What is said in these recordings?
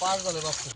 পাঁচ বলে বাপু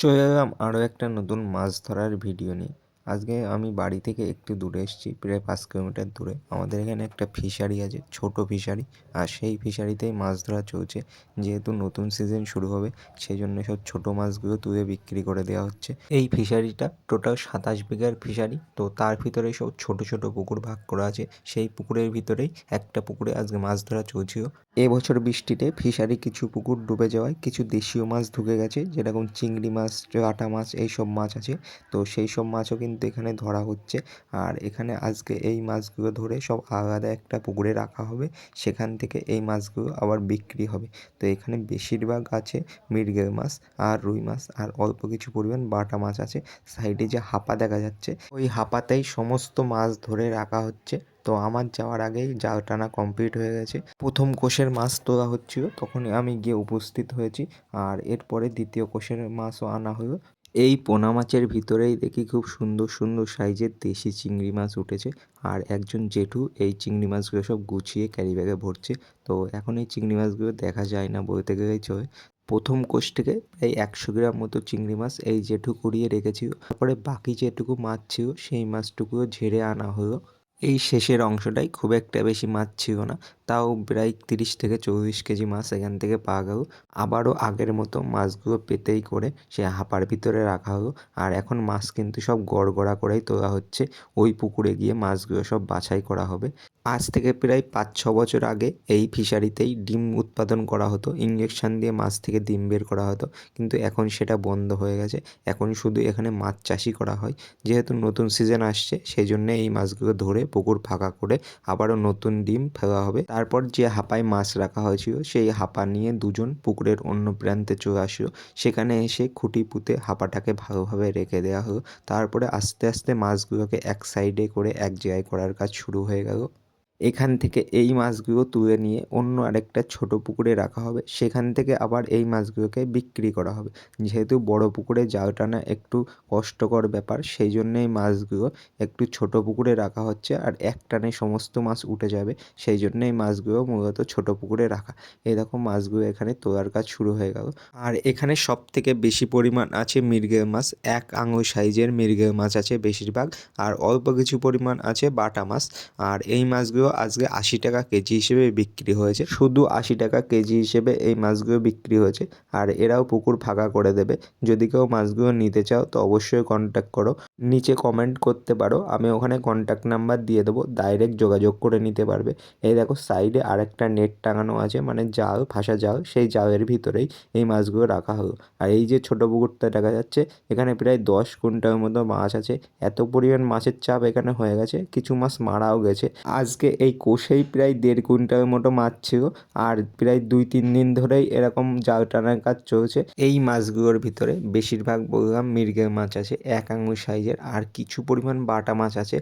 চলে এলাম আরও একটা নতুন মাছ ধরার ভিডিও নিয়ে। আজকে আমি বাড়ি থেকে একটু দূরে এসেছি, প্রায় পাঁচ কিলোমিটার দূরে। আমাদের এখানে একটা ফিশারি আছে, ছোট ফিশারি আর সেই ফিশারিতেই মাছ ধরা চলছে। যেহেতু নতুন সিজন শুরু হবে সেই জন্য সব ছোট মাছগুলো তুলে বিক্রি করে দেওয়া হচ্ছে। এই ফিশারিটা টোটাল সাতাশ বিঘার ফিশারি তো তার ভিতরে সব ছোট ছোট পুকুর ভাগ করা আছে। সেই পুকুরের ভিতরেই একটা পুকুরে আজকে মাছ ধরা চলছিল। এবছর বৃষ্টিতে ফিশারি কিছু পুকুর ডুবে যাওয়ায় কিছু দেশীয় মাছ ঢুকে গেছে, যেরকম চিংড়ি মাছ আটা মাছ এই সব মাছ আছে। তো সেই সব মাছও কিন্তু এখানে ধরা হচ্ছে। আর এখানে আজকে এই মাছগুলো ধরে সব আলাদা একটা পুকুরে রাখা হবে। সেখান থেকে এই মাছগুলো আবার বিক্রি হবে। তো এখানে বেশিরভাগ আছে মৃগেল মাছ, আর রুই মাছ, আর অল্প কিছু পরিমাণ বাটা মাছ আছে। সাইডে যে হাপা দেখা যাচ্ছে, ওই হাপাতেই সমস্ত মাছ ধরে রাখা হচ্ছে। তো আমার যাওয়ার আগেই জাল টানা কমপ্লিট হয়ে গেছে। প্রথম কোষের মাছ তোলা হচ্ছিল, তখনই আমি গিয়ে উপস্থিত হয়েছি। আর এরপরে দ্বিতীয় কোষের মাছও আনা হলো। এই পোনা মাছের ভিতরেই দেখি খুব সুন্দর সুন্দর সাইজের দেশি চিংড়ি মাছ উঠেছে। আর একজন জেঠু এই চিংড়ি মাছগুলো সব গুছিয়ে ক্যারি ব্যাগে ভরছে। তো এখন এই চিংড়ি মাছগুলো দেখা যায় না গেলেই চলে। প্রথম কোষ থেকে প্রায় একশো গ্রাম মতো চিংড়ি মাছ এই জেঠু কুড়িয়ে রেখেছিল। তারপরে বাকি যেটুকু মাছ ছিল, সেই মাছটুকুও ঝেড়ে আনা হলো। এই শেষের অংশটাই খুব একটা বেশি মাছ ছিল না। তাও প্রায় তিরিশ থেকে চল্লিশ কেজি মাছ এখান থেকে পাওয়া গেল। আবারও আগের মতো মাছগুলো পেতেই করে সে হাঁপার ভিতরে রাখা হলো। আর এখন মাছ কিন্তু সব গড়গড়া করেই তোলা হচ্ছে। ওই পুকুরে গিয়ে মাছগুলো সব বাছাই করা হবে। আজ থেকে প্রায় পাঁচ ছ বছর আগে এই ফিশারিতেই ডিম উৎপাদন করা হতো। ইঞ্জেকশন দিয়ে মাছ থেকে ডিম বের করা হতো। কিন্তু এখন সেটা বন্ধ হয়ে গেছে। এখন শুধু এখানে মাছ চাষই করা হয়। যেহেতু নতুন সিজন আসছে সেই জন্য এই মাছগুলো ধরে পুকুর ফাঁকা করে আবারও নতুন ডিম ফেলা হবে। তারপর যে হাঁপায় মাছ রাখা হয়েছিল, সেই হাঁপা নিয়ে দুজন পুকুরের অন্য প্রান্তে চলে আসলো। সেখানে এসে খুঁটি পুঁতে হাঁপাটাকে ভালোভাবে রেখে দেওয়া হলো। তারপরে আস্তে আস্তে মাছগুলোকে এক সাইডে করে এক জায়গায় করার কাজ শুরু হয়ে গেল। এখান থেকে এই মাছগুলো তুলে নিয়ে অন্য আরেকটা ছোট পুকুরে রাখা হবে। সেখান থেকে আবার এই মাছগুলোকে বিক্রি করা হবে। যেহেতু বড় পুকুরে জাল টানা একটু কষ্টকর ব্যাপার, সেই জন্য এই মাছগুলো একটু ছোট পুকুরে রাখা হচ্ছে আর এক টানে সমস্ত মাছ উঠে যাবে। সেই জন্য এই মাছগুলো মূলত ছোট পুকুরে রাখা। এই দেখো মাছগুলো এখানে তোলার কাজ শুরু হয়ে গেল। আর এখানে সব থেকে বেশি পরিমাণ আছে মৃগেল মাছ। এক আঙুল সাইজের মৃগেল মাছ আছে বেশিরভাগ। আর অল্প কিছু পরিমাণ আছে বাটা মাছ। আর এই মাছগুলো আজকে আশি টাকা কেজি হিসেবে বিক্রি হয়েছে। শুধু আশি টাকা কেজি হিসেবে এই মাছগুলো বিক্রি হয়েছে। আর এরাও পুকুর ফাঁকা করে দেবে। যদি কেউ মাছগুলো নিতে চাও, তো অবশ্যই কন্ট্যাক্ট করো। নিচে কমেন্ট করতে পারো। আমি ওখানে কন্ট্যাক্ট নাম্বার দিয়ে দেবো। ডাইরেক্ট যোগাযোগ করে নিতে পারবে। এই দেখো সাইডে আরেকটা নেট টাঙানো আছে। মানে জাল, ফাঁসা জাল। সেই জালের ভিতরেই এই মাছগুলো রাখা হলো। আর এই যে ছোট পুকুরটা দেখা যাচ্ছে, এখানে প্রায় দশ কুইন্টাল মতো মাছ আছে। এত পরিমাণ মাছের চাপ এখানে হয়ে গেছে। কিছু মাছ মারাও গেছে। আজকে এই কোষেই প্রায় দেড় কুইন্টাল মতো মাছ ছিল আর প্রায় দুই তিন দিন ধরেই এরকম জাল টানার কাজ চলছে। এই মাছগুলোর ভিতরে বেশিরভাগ বললাম মৃগেল মাছ আছে, এক আঙুল সাইজের আর কিছু পরিমাণ বাটা মাছ আছে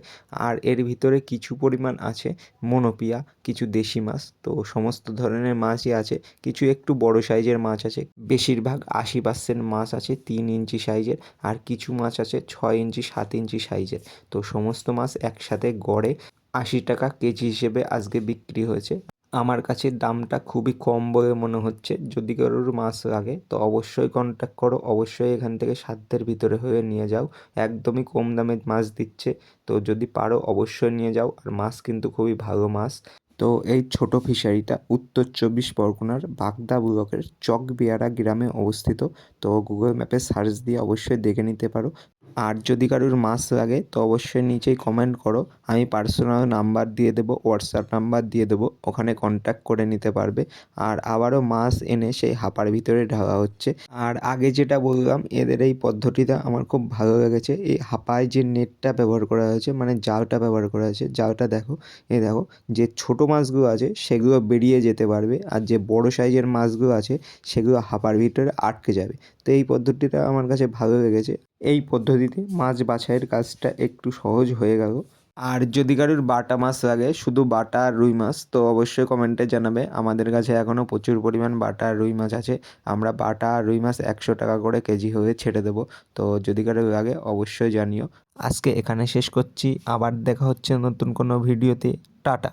আর এর ভিতরে কিছু পরিমাণ আছে মনোপিয়া, কিছু দেশি মাছ। তো সমস্ত ধরনের মাছই আছে, কিছু একটু বড় সাইজের মাছ আছে। বেশিরভাগ আশি পার্সেন্ট মাছ আছে তিন ইঞ্চি সাইজের আর কিছু মাছ আছে ছয় ইঞ্চি সাত ইঞ্চি সাইজের। তো সমস্ত মাছ একসাথে গড়ে আশি টাকা কেজি হিসেবে আজকে বিক্রি হয়েছে। আমার কাছে দামটা খুবই কম বলে মনে হচ্ছে। যদি কারোর মাছ লাগে, তো অবশ্যই কন্ট্যাক্ট করো। অবশ্যই এখান থেকে সাধ্যের ভিতরে হয়ে নিয়ে যাও। একদমই কম দামে মাছ দিচ্ছে। তো যদি পারো, অবশ্যই নিয়ে যাও। আর মাছ কিন্তু খুবই ভালো মাছ। তো এই ছোট ফিশারিটা উত্তর চব্বিশ পরগনার বাগদা ব্লকের চকবিয়ারা গ্রামে অবস্থিত। তো গুগল ম্যাপে সার্চ দিয়ে অবশ্যই দেখে নিতে পারো। আর যদি কারোর মাছ লাগে, তো অবশ্যই নিচেই কমেন্ট করো। আমি পার্সোনাল নাম্বার দিয়ে দেবো হোয়াটসঅ্যাপ নাম্বার দিয়ে দেবো, ওখানে কন্ট্যাক্ট করে নিতে পারবে। আর আবারও মাছ এনে সেই হাঁপার ভিতরে ঢালা হচ্ছে। আর আগে যেটা বললাম, এদের এই পদ্ধতিটা আমার খুব ভালো লেগেছে। এই হাঁপায় যে নেটটা ব্যবহার করা হয়েছে মানে জালটা ব্যবহার করা হয়েছে, জালটা দেখো এ দেখো, যে ছোট মাছগুলো আছে, সেগুলো বেরিয়ে যেতে পারবে। আর যে বড় সাইজের মাছগুলো আছে, সেগুলো হাঁপার ভিতরে আটকে যাবে। তো এই পদ্ধতিটা আমার কাছে ভালো লেগেছে। এই পদ্ধতিতে মাছ বাছাইয়ের কাজটা একটু সহজ হয়ে গেল। আর যদি কারোর বাটা মাছ লাগে, শুধু বাটা আর রুই মাছ, তো অবশ্যই কমেন্টে জানাবে। আমাদের কাছে এখনও প্রচুর পরিমাণ বাটা আর রুই মাছ আছে। আমরা বাটা আর রুই মাছ একশো টাকা করে কেজি হয়ে ছেড়ে দেবো। তো যদি কারোর লাগে, অবশ্যই জানিও। আজকে এখানে শেষ করছি। আবার দেখা হচ্ছে নতুন কোনো ভিডিওতে। টাটা।